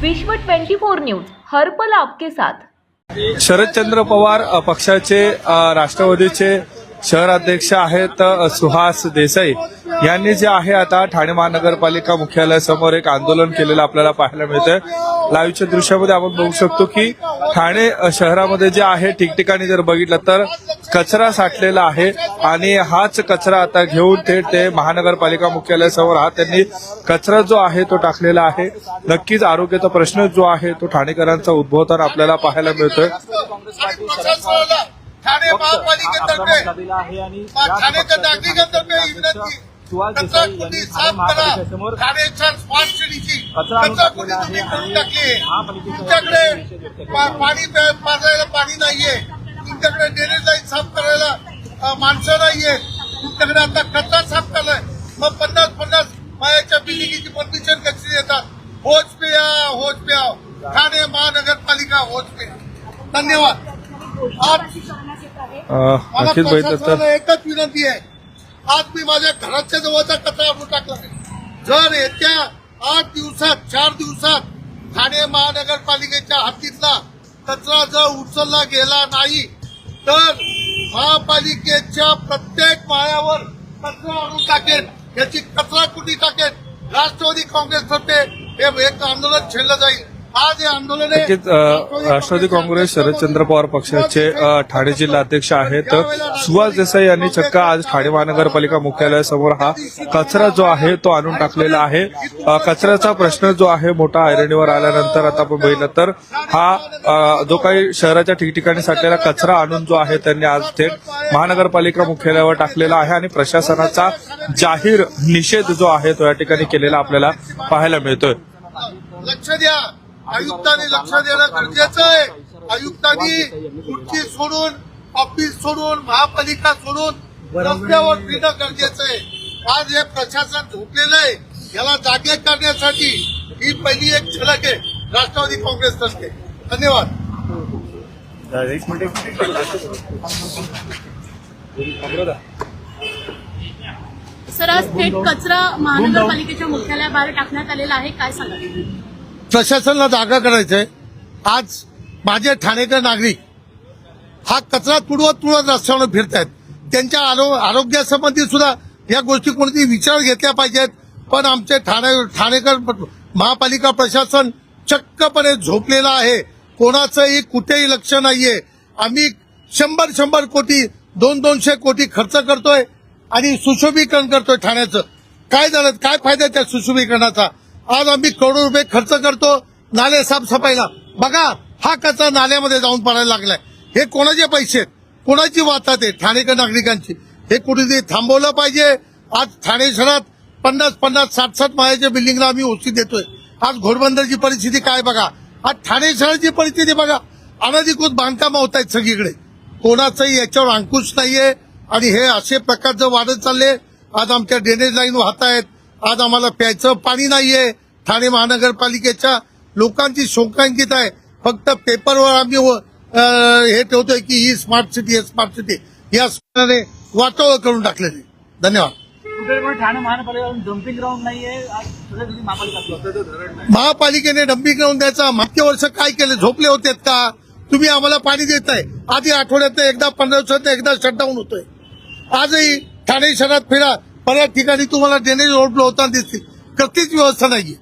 विश्व 24 न्यूज हरपल आपके साथ. शरदचंद्र पवार पक्षाचे अ, राष्ट्रवादीचे शहराध्यक्ष आहेत सुहास देसाई. यांनी जे आहे आता ठाणे महानगरपालिका मुख्यालयासमोर एक आंदोलन केलेलं आपल्याला पाहायला मिळतंय. लाईव्हच्या दृश्यामध्ये आपण बघू शकतो की ठाणे शहरामध्ये जे आहे ठिकठिकाणी जर बघितलं तर कचरा साठलेला आहे आणि हाच कचरा आता घेऊन थेट ते महानगरपालिका मुख्यालयासमोर हा त्यांनी कचरा जो आहे तो टाकलेला आहे. नक्कीच आरोग्याचा प्रश्न जो आहे तो ठाणेकरांचा उद्भवताना आपल्याला पाहायला मिळतोय. आणि प्रशासनाला ठाणे महापालिकेतर्फे ठाण्याच्या नागरिकांतर्फे विनंती कचरा कुंडी साफ करा ठाण्याच्या स्मार्ट सिटीची कचरा कुंडी तुम्ही करून टाकली तुमच्याकडे पा- पाणी पाजायला पाणी नाहीये. तुमच्याकडे ड्रेनेज लाईन साफ करायला. माणसं नाहीये तुमच्याकडे आता कचरा साफ करलाय मग पन्नास पन्नास मायाच्या बिल्डिंगची परमिशन कशी देतात? होच पे या होच पे आओ. ठाणे महानगरपालिका होच पे. धन्यवाद. आज मला एकच विनंती आहे. आज मी माझ्या घराच्या जवळचा कचरा आणून टाकला. जर येत्या आठ दिवसात चार दिवसात ठाणे महानगरपालिकेच्या हद्दीतला कचरा जर उचलला गेला नाही तर महापालिकेच्या प्रत्येक माळ्यावर कचरा आणून टाकेल याची कचरा कुठे टाकेल राष्ट्रवादी काँग्रेसतर्फे हे एक आंदोलन छेडलं जाईल. नक्कीच राष्ट्रवादी काँग्रेस शरदचंद्र पवार पक्षाचे ठाणे जिल्हा अध्यक्ष आहेत. सुहास देसाई यांनी चक्क आज ठाणे महानगरपालिका मुख्यालयासमोर हा कचरा जो आहे तो आणून टाकलेला आहे. कचऱ्याचा प्रश्न जो आहे मोठा ऐरणीवर आल्यानंतर आता आपण बघितलं तर हा जो काही शहराच्या ठिकठिकाणी साठलेला कचरा आणून जो आहे त्यांनी आज थेट महानगरपालिका मुख्यालयावर टाकलेला आहे आणि प्रशासनाचा जाहीर निषेध जो आहे तो या ठिकाणी केलेला आपल्याला पाहायला मिळतोय. लक्ष द्या. आयुक्तांनी लक्ष देणं गरजेचं आहे. आयुक्तांनी खुर्ची सोडून ऑफिस सोडून महापालिका सोडून रस्त्यावर फिरणं गरजेचं आहे. आज हे प्रशासन झोपलेलं आहे. याला जागे करण्यासाठी ही पहिली एक झलक आहे. राष्ट्रवादी काँग्रेसतर्फे धन्यवाद. सर आज थेट कचरा महानगरपालिकेच्या मुख्यालयाबाहेर टाकण्यात आलेला आहे. काय सांगाल? प्रशासनाला जागा करायचंय. आज माझे ठाणेकर नागरिक हा कचरा तुडवत तुडवत रस्त्यावर फिरतायत. त्यांच्या आरो- आरोग्यासंबंधी सुद्धा या गोष्टी कोणती विचार घेतल्या पाहिजेत. पण आमचे ठाणे ठाणेकर महापालिका प्रशासन चक्कपणे झोपलेलं आहे. कोणाचंही कुठेही लक्ष नाहीये. आम्ही शंभर शंभर कोटी दोन दोनशे कोटी खर्च करतोय आणि सुशोभीकरण करतोय ठाण्याचं. काय झालं? काय फायदा आहे त्या सुशोभीकरणाचा? आज आम्ही करोडो रुपये खर्च करतो नाले साफसफाईला बघा हा कचरा नाल्यामध्ये जाऊन पडायला लागलाय. हे कोणाचे पैसे आहेत? कोणाची वातात आहे? ठाणेकर नागरिकांची. हे कुठेतरी थांबवलं पाहिजे. आज ठाणे शहरात पन्नास पन्नास साठ साठ मायाच्या बिल्डिंगला आम्ही ओसी देतोय. आज घोडबंदरची परिस्थिती काय बघा? आज ठाणे शहराची परिस्थिती बघा. अनधिकृत बांधकामं होत आहेत सगळीकडे. कोणाचंही याच्यावर अंकुश नाहीये. आणि हे असे प्रकार जर वाढत चालले आज आमच्या ड्रेनेज लाईन वाहत आहेत आज आम्हाला प्यायचं पाणी नाहीये. ठाणे महानगरपालिकेच्या लोकांची शोकांकित आहे. फक्त पेपरवर आम्ही हे ठेवतोय की ही स्मार्ट सिटी आहे स्मार्ट सिटी या सरकारने वाटोळ करून टाकलेली. धन्यवाद. डम्पिंग ग्राउंड नाहीये. महापालिकेने डंपिंग ग्राउंड द्यायचा. मागच्या वर्ष काय केलं? झोपले होते का? तुम्ही आम्हाला पाणी देताय. आधी आठवड्यात एकदा पंधरा दिवसात एकदा शटडाऊन होतोय. आजही ठाणे शहरात फिरा. बऱ्याच ठिकाणी तुम्हाला ड्रेनेज रोड होताना दिसतील. कसलीच व्यवस्था नाहीये.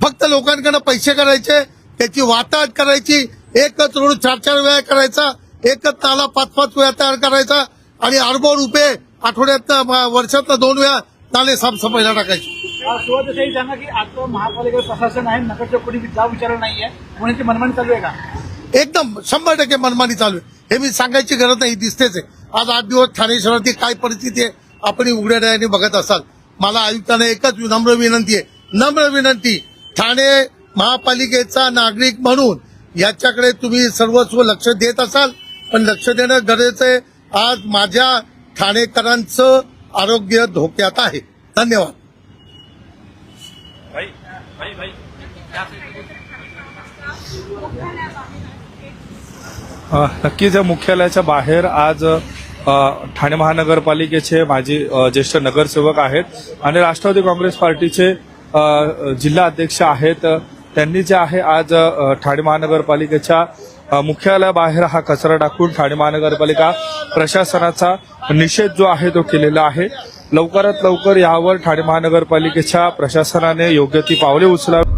फक्त लोकांकडे पैसे करायचे त्याची वाताहत करायची एकच रोड चार चार वेळा करायचा एकच नाला पाच पाच वेळा तयार करायचा आणि अरबो रुपये आठवड्यात वर्षातनं दोन वेळा नाले साफसफाईला टाकायचे. सुरुवातीसही सांगा की आता महापालिका प्रशासन आहे नगरच्या कोणी जाव विचारलं नाहीये? कोणाची मनमानी चालू आहे का? एकदम शंभर टक्के मनमानी चालू आहे. हे मी सांगायची गरज नाही दिसतेच आहे. आज आठ दिवस ठाणे शहरातली काय परिस्थिती आहे आपण उघड्या डोळ्यांनी बघत असाल. मला आयुक्तांना एकच नम्र विनंती आहे. नम्र विनंती ठाणे महापालिकेचा नागरिक म्हणून याच्याकडे तुम्ही सर्वस्व लक्ष देत असाल. पण लक्ष देणं गरजेचं आहे. आज माझ्या ठाणेकरांचं आरोग्य धोक्यात आहे. धन्यवाद. नक्कीच या मुख्यालयाच्या बाहेर आज ठाणे महानगरपालिकेचे माजी ज्येष्ठ नगरसेवक आहेत आणि राष्ट्रवादी काँग्रेस पार्टीचे जिल्हा अध्यक्ष आहेत. त्यांनी जे आहे आज ठाणे महानगरपालिकेच्या मुख्यालयाबाहेर हा कचरा टाकून ठाणे महानगरपालिका प्रशासनाचा निषेध जो आहे तो केलेला आहे. लवकरात लवकर यावर ठाणे महानगरपालिकेच्या प्रशासनाने योग्य ती पावले उचलावी.